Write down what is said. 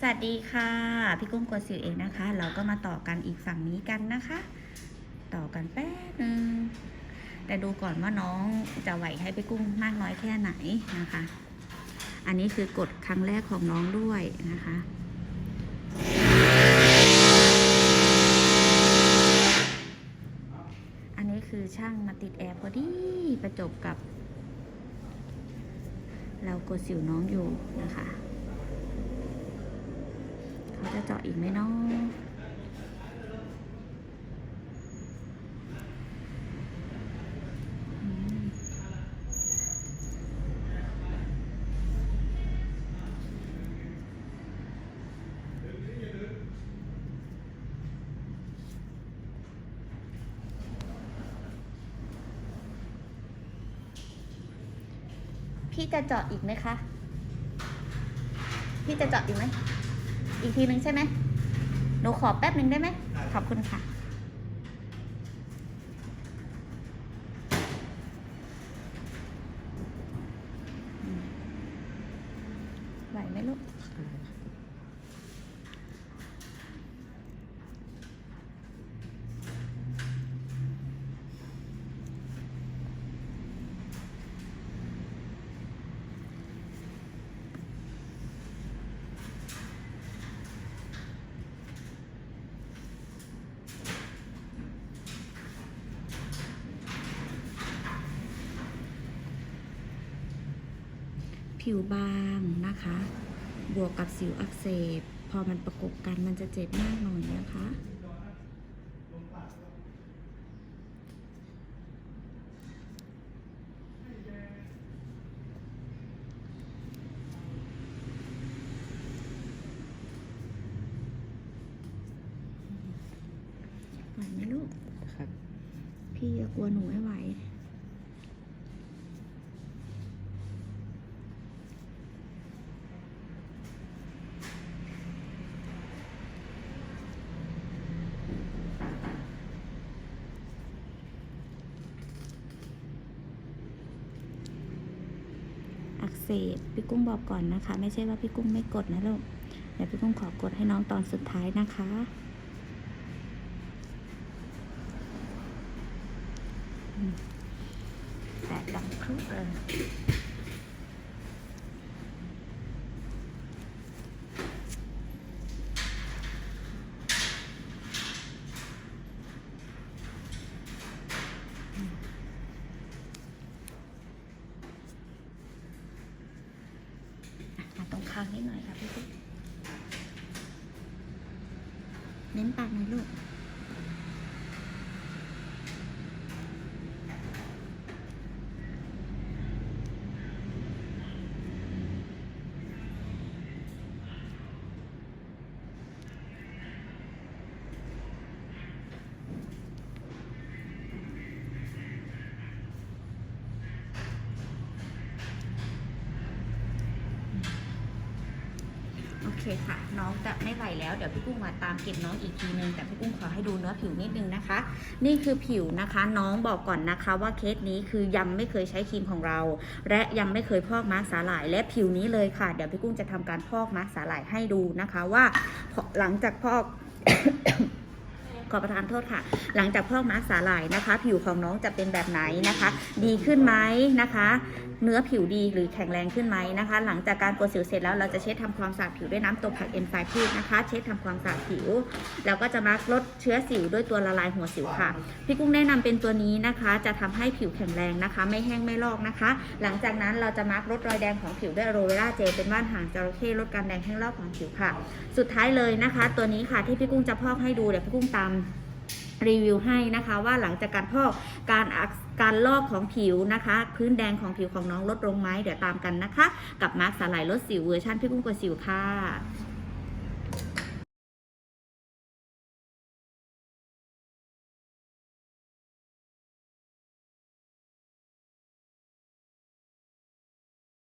สวัสดีค่ะ พี่กุ้งกดสิวเองนะคะ เราก็มาต่อกันอีกฝั่งนี้กันนะคะ ต่อกันแป๊บนึงแต่ดูก่อนว่าน้องจะไหวให้พี่กุ้งมากน้อยแค่ไหนนะคะ อันนี้คือกดครั้งแรกของน้องด้วยนะคะอันนี้คือช่างมาติดแอร์พอดีประจบกับ เรากดสิวน้องอยู่นะคะ เขาจะเจาะอีกไหมเนาะอืมพี่จะเจาะอีกไหมคะ พี่จะเจาะอีกไหม อีกทีหนึ่งใช่ไหมหนูขอแป๊บหนึ่งได้ไหม ขอบคุณค่ะอืมไหวไหมลูก ผิวบางนะคะ บวกกับสิวอักเสบ พอมันประกบกันมันจะเจ็บมากหน่อยนะคะ ไหวไหมลูก ครับ พี่กลัวหนูไม่ไหว อัก เสบพี่กุ้งบอกก่อนนะคะ ไม่ใช่ว่าพี่กุ้งไม่กดนะลูกเดี๋ยวพี่กุ้งขอกดให้น้องตอนสุดท้ายนะคะ แต่ดังครุเลย มางคางนิดหน่อยค่ะพี่ปุ๊กเน้นปากหน่อยลูก โอเคค่ะ น้องจะไม่ไหวแล้วเดี๋ยวพี่กุ้งมาตามเก็บน้องอีกทีนึงแต่พี่กุ้งขอให้ดูเนื้อผิวนิดนึงนะคะ นี่คือผิวนะคะ น้องบอกก่อนนะคะว่าเคสนี้คือยังไม่เคยใช้ครีมของเรา และยังไม่เคยพอกมาร์กสาหร่าย และผิวนี้เลยค่ะ เดี๋ยวพี่กุ้งจะทำการพอกมาร์กสาหร่ายให้ดูนะคะว่าหลังจากพอก อประทานโทษค่ะ หลังจากพอกมาร์กสาหร่ายนะคะ ผิวของน้องจะเป็นแบบไหนนะคะ ดีขึ้นไหมนะคะ เนื้อผิวดีหรือแข็งแรงขึ้นไหมนะคะ หลังจากการกดสิวเสร็จแล้วเราจะเช็ดทำความสะอาดผิวด้วยน้ำตัวผักเอนไซม์พืชนะคะ เช็ดทำความสะอาดผิว แล้วก็จะมาร์กลดเชื้อสิวด้วยตัวละลายหัวสิวค่ะ พี่กุ้งแนะนำเป็นตัวนี้นะคะ จะทำให้ผิวแข็งแรงนะคะ ไม่แห้งไม่ลอกนะคะ หลังจากนั้นเราจะมาร์กลดรอยแดงของผิวด้วยโรเวราเจลเป็นว่านหางจระเข้ลดการแดงแห้งลอกของผิวค่ะ สุดท้ายเลยนะคะ ตัวนี้ค่ะที่พี่กุ้งจะพอกให้ดูเดี๋ยวพี่กุ้งตาม รีวิวให้นะคะว่าหลังจากการพอกการอักการลอกของผิวนะคะ พื้นแดงของผิวของน้องลดลงไหมเดี๋ยวตามกันนะคะ กับมาร์คสาหร่ายลดสิวเวอร์ชันพี่กุ้งกวสิวค่ะ